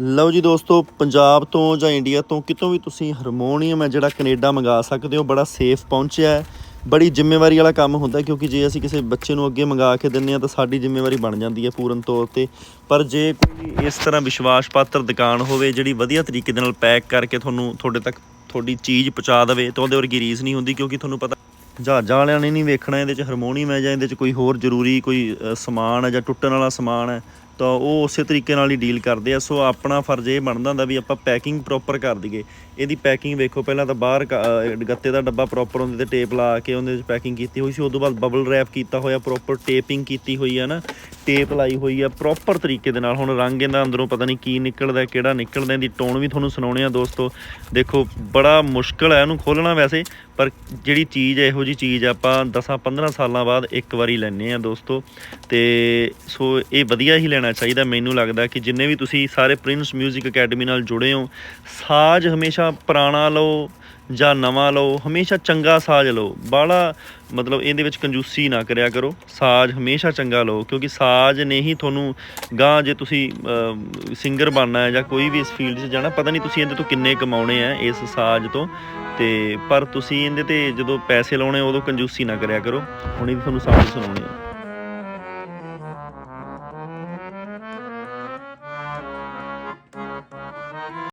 ਲਓ ਜੀ ਦੋਸਤੋ, ਪੰਜਾਬ ਤੋਂ ਜਾਂ ਇੰਡੀਆ ਤੋਂ ਕਿਤੋਂ ਵੀ ਤੁਸੀਂ ਹਾਰਮੋਨੀਅਮ ਹੈ ਜਿਹੜਾ ਕੈਨੇਡਾ ਮੰਗਾ ਸਕਦੇ ਹੋ, ਬੜਾ ਸੇਫ ਪਹੁੰਚਿਆ ਹੈ। ਬੜੀ ਜ਼ਿੰਮੇਵਾਰੀ ਵਾਲਾ ਕੰਮ ਹੁੰਦਾ ਕਿਉਂਕਿ ਜੇ ਅਸੀਂ ਕਿਸੇ ਬੱਚੇ ਨੂੰ ਅੱਗੇ ਮੰਗਾ ਕੇ ਦਿੰਨੇ ਆ ਤਾਂ ਸਾਡੀ ਜ਼ਿੰਮੇਵਾਰੀ ਬਣ ਜਾਂਦੀ ਹੈ ਪੂਰਨ ਤੌਰ ਤੇ। ਪਰ ਜੇ ਕੋਈ ਇਸ ਤਰ੍ਹਾਂ ਵਿਸ਼ਵਾਸ ਪਾਤਰ ਦੁਕਾਨ ਹੋਵੇ ਜਿਹੜੀ ਵਧੀਆ ਤਰੀਕੇ ਦੇ ਨਾਲ ਪੈਕ ਕਰਕੇ ਤੁਹਾਨੂੰ ਤੁਹਾਡੇ ਤੱਕ ਤੁਹਾਡੀ ਚੀਜ਼ ਪਹੁੰਚਾ ਦੇਵੇ ਤਾਂ ਉਹਦੇ ਵਰਗੀ ਰੀਸ ਨਹੀਂ ਹੁੰਦੀ ਕਿਉਂਕਿ ਤੁਹਾਨੂੰ ਪਤਾ ਜਹਾਜ਼ਾਂ ਵਾਲਿਆਂ ਨੇ ਨਹੀਂ ਵੇਖਣਾ ਇਹਦੇ ਚ ਹਾਰਮੋਨੀਅਮ ਹੈ ਜਾਂ ਇਹਦੇ ਚ ਕੋਈ ਹੋਰ ਜ਼ਰੂਰੀ ਕੋਈ ਸਮਾਨ ਹੈ ਜਾਂ ਟੁੱਟਣ ਵਾਲਾ ਸਮਾਨ ਹੈ। ਤਾਂ ਉਹ ਉਸੇ ਤਰੀਕੇ ਨਾਲ ਹੀ ਡੀਲ ਕਰਦੇ ਆ। ਸੋ ਆਪਣਾ ਫਰਜ਼ ਇਹ ਬਣਦਾ ਹੁੰਦਾ ਵੀ ਆਪਾਂ ਪੈਕਿੰਗ ਪ੍ਰੋਪਰ ਕਰ ਦਈਏ। ਇਹਦੀ ਪੈਕਿੰਗ ਵੇਖੋ, ਪਹਿਲਾਂ ਤਾਂ ਬਾਹਰ ਕ- ਗੱਤੇ ਦਾ ਡੱਬਾ ਪ੍ਰੋਪਰ ਉਹਦੇ ਤੇ ਟੇਪ ਲਾ ਕੇ ਉਹਦੇ ਵਿੱਚ ਪੈਕਿੰਗ ਕੀਤੀ ਹੋਈ ਸੀ। ਉਸ ਤੋਂ ਬਾਅਦ ਬਬਲ ਰੈਪ ਕੀਤਾ ਹੋਇਆ ਪ੍ਰੋਪਰ ਟੇਪਿੰਗ ਕੀਤੀ ਹੋਈ ਆ ਨਾ। ਟੇਪ ਲਾਈ ਹੋਈ ਆ ਪ੍ਰੋਪਰ ਤਰੀਕੇ ਦੇ ਨਾਲ। ਹੁਣ ਰੰਗ ਇਹਦਾ ਅੰਦਰੋਂ ਪਤਾ ਨਹੀਂ ਕੀ ਨਿਕਲਦਾ, ਕਿਹੜਾ ਨਿਕਲਦਾ, ਇਹਦੀ ਟੋਨ ਵੀ ਤੁਹਾਨੂੰ ਸੁਣਾਉਣੇ ਆ ਦੋਸਤੋ। ਦੇਖੋ, ਬੜਾ ਮੁਸ਼ਕਲ ਹੈ ਇਹਨੂੰ ਖੋਲਣਾ ਵੈਸੇ, ਪਰ ਜਿਹੜੀ ਚੀਜ਼ ਹੈ ਇਹੋ ਜੀ ਚੀਜ਼ ਆਪਾਂ 10 15 ਸਾਲਾਂ ਬਾਅਦ ਇੱਕ ਵਾਰੀ ਲੈਣੇ ਆ ਦੋਸਤੋ। ਤੇ ਸੋ ਇਹ ਵਧੀਆ ਹੀ ਲੈਣਾ ਚਾਹੀਦਾ। ਮੈਨੂੰ ਲੱਗਦਾ ਕਿ ਜਿੰਨੇ ਵੀ ਤੁਸੀਂ ਸਾਰੇ ਪ੍ਰਿੰਸ 뮤직 ਅਕੈਡਮੀ ਨਾਲ ਜੁੜੇ ਹੋ, ਸਾਜ਼ ਹਮੇਸ਼ਾ ਪੁਰਾਣਾ ਲਓ ਜਾਂ ਨਵਾਂ ਲਓ, ਹਮੇਸ਼ਾ ਚੰਗਾ ਸਾਜ਼ ਲਓ। ਬਾਹਲਾ ਮਤਲਬ ਇਹਦੇ ਵਿੱਚ ਕੰਜੂਸੀ ਨਾ ਕਰਿਆ ਕਰੋ। ਸਾਜ਼ ਹਮੇਸ਼ਾ ਚੰਗਾ ਲਓ, ਕਿਉਂਕਿ ਸਾਜ਼ ਨੇ ਹੀ ਤੁਹਾਨੂੰ ਗਾਂ ਜੇ ਤੁਸੀਂ ਸਿੰਗਰ ਬਣਨਾ ਹੈ ਜਾਂ ਕੋਈ ਵੀ ਇਸ ਫੀਲਡ 'ਚ ਜਾਣਾ, ਪਤਾ ਨਹੀਂ ਤੁਸੀਂ ਇਹਦੇ ਤੋਂ ਕਿੰਨੇ ਕਮਾਉਣੇ ਆ ਇਸ ਸਾਜ਼ ਤੋਂ। ਤੇ ਪਰ ਤੁਸੀਂ ਇਹਦੇ ਤੇ ਜਦੋਂ ਪੈਸੇ ਲਾਉਣੇ, ਉਦੋਂ ਕੰਜੂਸੀ ਨਾ ਕਰਿਆ ਕਰੋ। ਹੁਣ ਇਹ ਤੁਹਾਨੂੰ ਸਾਜ਼ ਸੁਣਾਉਣੇ ਆ।